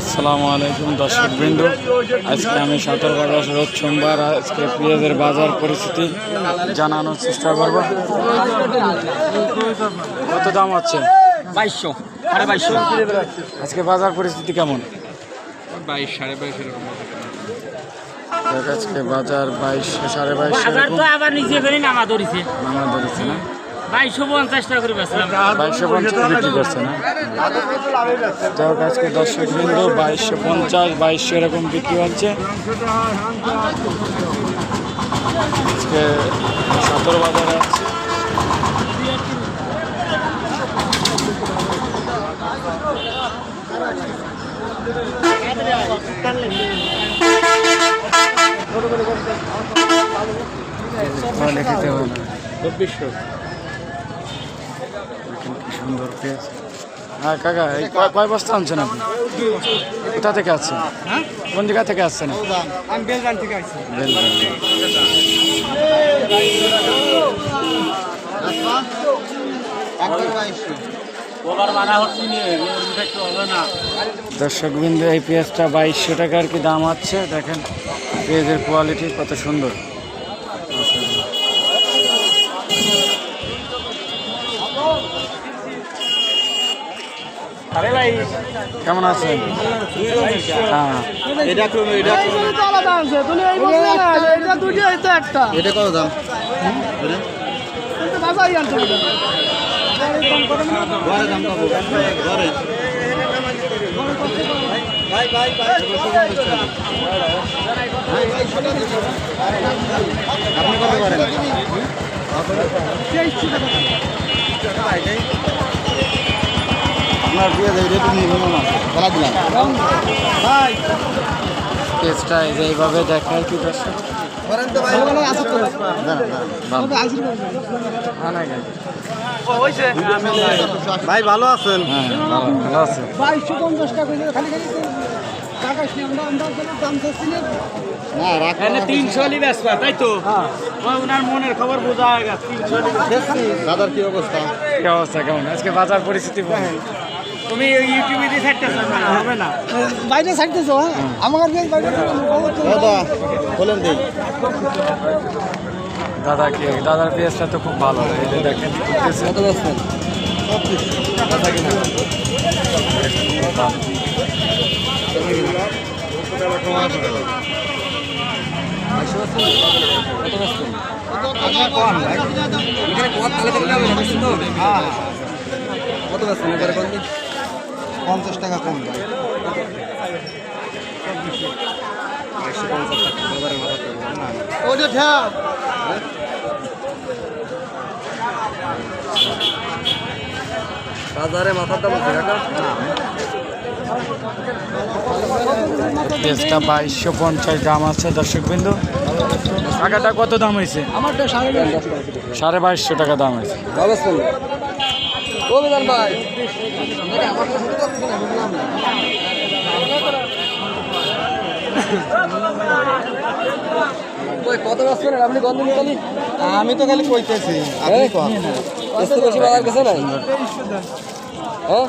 আসসালামু আলাইকুম দর্শক বিন্দু আজকে আমি সতর্কতা রোজ সোমবার আজকে পেঁয়াজের বাজার পরিস্থিতি জানানোর চেষ্টা করব। কত দাম আছে বাইশশো সাড়ে বাইশশো। আজকে বাজার পরিস্থিতি কেমন? বাইশ সাড়ে বাইশ এরকম আজকে বাজার বাইশ সাড়ে করে নামা ধরেছে। নামা ধরেছে না? বাইশশো পঞ্চাশ টাকা করে বেচলাম। বাইশশো পঞ্চাশ বিক্রি করছে না যাই হোক আজকে দর্শক বিন্দু বাইশশো পঞ্চাশ বাইশশো এরকম বিক্রি হচ্ছে। আজকে সতেরো বাজারে আছে। তাহলে হবে না। চব্বিশশো। দেখেন কি সুন্দর পেঁয়াজ হ্যাঁ কাকা এই কয়- বস্তা আনছেন আপনি? কোথা থেকে আসছেন? কোন জায়গা থেকে আসছেন? দর্শক বিন্দু এই পেঁয়াজটা বাইশশো টাকার কি দাম আছে? দেখেন পেঁয়াজের কোয়ালিটি কত সুন্দর। কেমন আছেন? হ্যাঁ। এটা তো এটা এটা কত দাম? ঘরে দাম কত? আপনি কত করেন? আপনার না বলা দিলাম। পেঁয়াজটা এই এইভাবে দেখায় কি দর্শক? ভাই। ভালো আছেন? হ্যাঁ ভালো ভালো। আছে। না। রাখ এখানে তিনশো তাই তো? ওনার মনের খবর বোঝা হয়ে দাদার কি অবস্থা? কি অবস্থা কেমন? আজকে বাজার পরিস্থিতি। তুমি ইউটিউবে দিয়ে ছাড়তেছো না হবে না। বাইরে ছাড়তেছো হ্যাঁ? আমার কাছে বাইরে দাদা বলেন দিই। দাদা কি দাদার পেঁয়াজটা তো খুব ভালো এই যে দেখেন। কত বলছেন কত বেচছেন এবারে কোন দিন পঞ্চাশ টাকা কম বাজারে মাথার দাম পেঁয়াজটা বাইশশো পঞ্চাশ দাম আছে দর্শক বিন্দু টাকাটা কত দাম হয়েছে? আমারটা সাড়ে বাইশশো। টাকা দাম হয়েছে। ও বিধান ভাই। কত আপনি খালি? আমি তো খালি কইতেছি আপনি কত বেশি বাজার গেছে না হ্যাঁ?